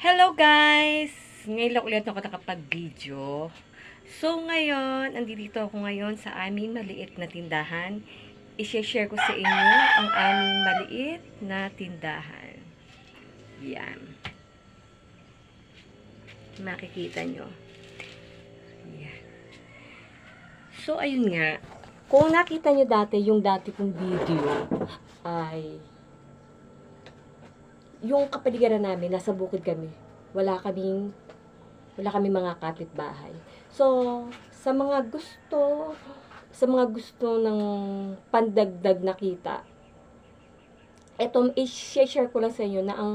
Hello guys! Ngayon lang ulit ako nakapag-video. So ngayon, andito ako ngayon sa aming maliit na tindahan. I-share ko sa inyo ang aming maliit na tindahan. Yan. Makikita nyo. Yan. So ayun nga. Kung nakita nyo dati yung dati kong video ay yung kapaligiran namin, nasa bukid kami. Wala kaming, wala kaming mga kapitbahay. So, sa mga gusto, sa mga gusto ng pandagdag na kita, eto, i-share ko lang sa inyo na ang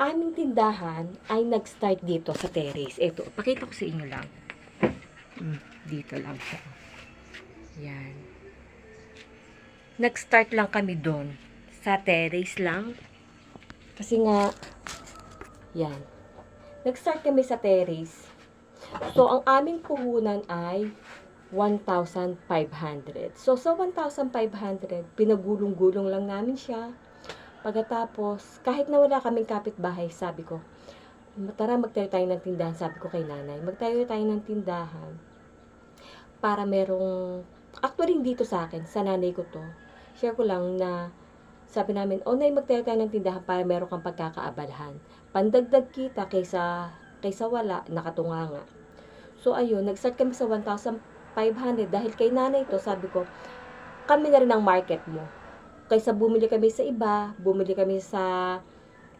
aming tindahan ay nag-start dito sa terrace. Ito, pakita ko sa inyo lang. Hmm, dito lang siya. Yan. Nag-start lang kami doon. Sa terrace lang. Kasi nga, yan. Nag-start kami sa terrace. So, ang aming puhunan ay 1,500. So, sa 1,500, pinagulong-gulong lang namin siya. Pagkatapos, kahit na wala kaming kapitbahay, sabi ko, tara magtayo tayo ng tindahan, sabi ko kay nanay. Magtayo tayo ng tindahan para merong, actually dito sa akin, sa nanay ko to, share ko lang na sabi namin, o nay, magtayo tayo ng tindahan para meron kang pagkakaabalahan. Pandagdag kita kaysa, kaysa wala, nakatunga nga. So, ayun, nag-start kami sa 1,500 dahil kay nanay to, sabi ko, kami na rin ang market mo. Kaysa bumili kami sa iba, bumili kami sa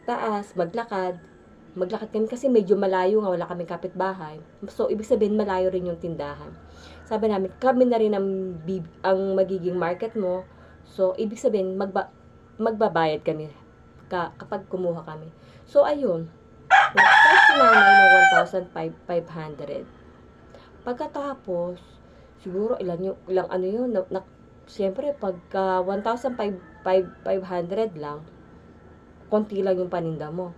taas, maglakad. Maglakad kami kasi medyo malayo nga, wala kaming kapitbahay. So, ibig sabihin, malayo rin yung tindahan. Sabi namin, kami na rin ang, ang magiging market mo. So, ibig sabihin, magba- magbabayad kami ka, kapag kumuha kami. So, ayun. Nag-start si nanay ng 1,500. Pagkatapos, siguro ilan yung, ilang ano yun, na, na, siyempre, pagka 1,500 lang, konti lang yung paninda mo.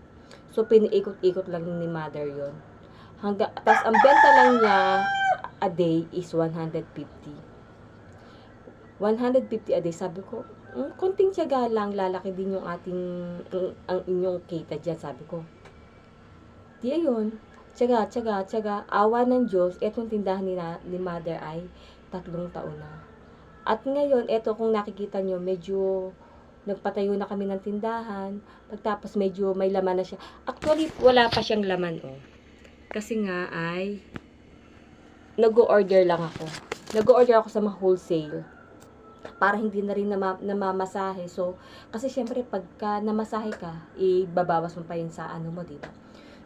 So, piniikot-ikot lang ni mother yon Hangga, tas ang benta lang niya a day is 150. 150 a day. Sabi ko, konting tiyaga lang, lalaki din yung ating, ang, inyong kita dyan, sabi ko. Di ayun, tiyaga, tiyaga, tiyaga, awa ng Diyos, etong tindahan ni, ni mother ay tatlong taon na. At ngayon, eto kung nakikita nyo, medyo nagpatayo na kami ng tindahan. Pagtapos medyo may laman na siya. Actually, wala pa siyang laman, oh. Kasi nga ay nag-order lang ako. Nag-order ako sa mga wholesale para hindi na rin nama, namamasahe. So, kasi syempre pagka namasahe ka, ibabawas mo pa yun sa ano mo, di ba?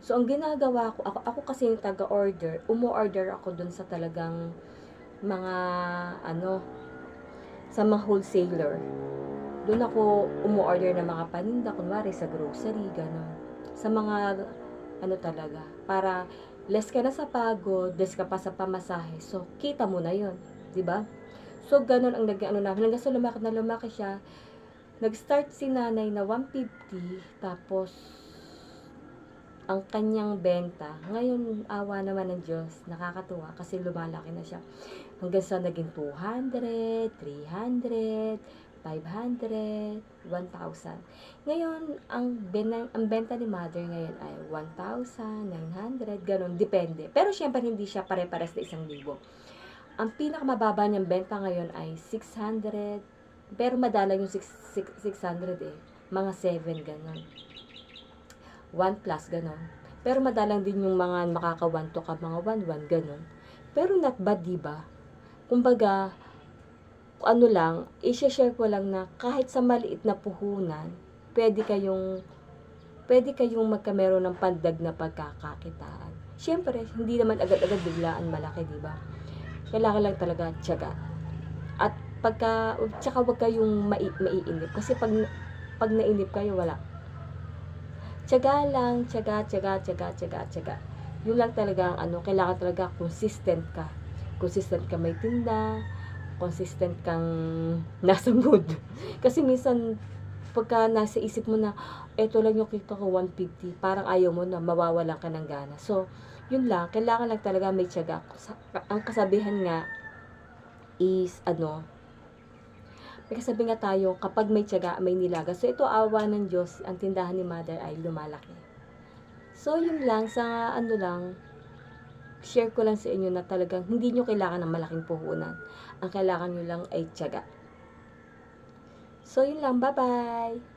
So, ang ginagawa ko, ako, ako kasi yung taga-order, umu-order ako dun sa talagang mga, ano, sa mga wholesaler. Doon ako umu-order ng mga paninda, kunwari sa grocery, gano'n. Sa mga, ano talaga, para less ka na sa pagod, less ka pa sa pamasahe. So, kita mo na yon di ba? So, ganun ang nag ano namin. Hanggang sa lumaki na lumaki siya. Nag-start si nanay na 150. Tapos, ang kanyang benta. Ngayon, awa naman ng Diyos. Nakakatuwa kasi lumalaki na siya. Hanggang sa naging 200, 300, 500, 1,000. Ngayon, ang, ben- ang benta ni mother ngayon ay 1,000, 900, ganun. Depende. Pero syempre, hindi siya pare-pares na isang libo. Ang pinakamababa niyang benta ngayon ay 600. Pero madalang yung 6, 600 eh. Mga 7, ganun. 1 plus, ganun. Pero madalang din yung mga makaka 1 to ka, mga 1, 1, ganun. Pero not bad, di ba? Kumbaga, ano lang, i-share ko lang na kahit sa maliit na puhunan, pwede kayong pwede kayong magkamero ng pandag na pagkakakitaan. Siyempre, hindi naman agad-agad biglaan malaki, di ba? Kailangan lang talaga tiyaga. At pagka, tsaka wag kayong mai, maiinip. Kasi pag, pag nainip kayo, wala. Tiyaga lang, tiyaga, tiyaga, tiyaga, tiyaga, tiyaga. Yun lang talaga ang ano, kailangan talaga consistent ka. Consistent ka may tinda, consistent kang nasa mood. Kasi minsan, pagka nasa isip mo na, eto lang yung kita ko, 150, parang ayaw mo na, mawawalan ka ng gana. So, yun lang, kailangan lang talaga may tiyaga. Ang kasabihan nga is, ano, may kasabi nga tayo, kapag may tiyaga, may nilaga. So, ito awa ng Diyos, ang tindahan ni Mother ay lumalaki. So, yun lang, sa ano lang, share ko lang sa inyo na talagang hindi nyo kailangan ng malaking puhunan. Ang kailangan nyo lang ay tiyaga. So, yun lang. Bye-bye!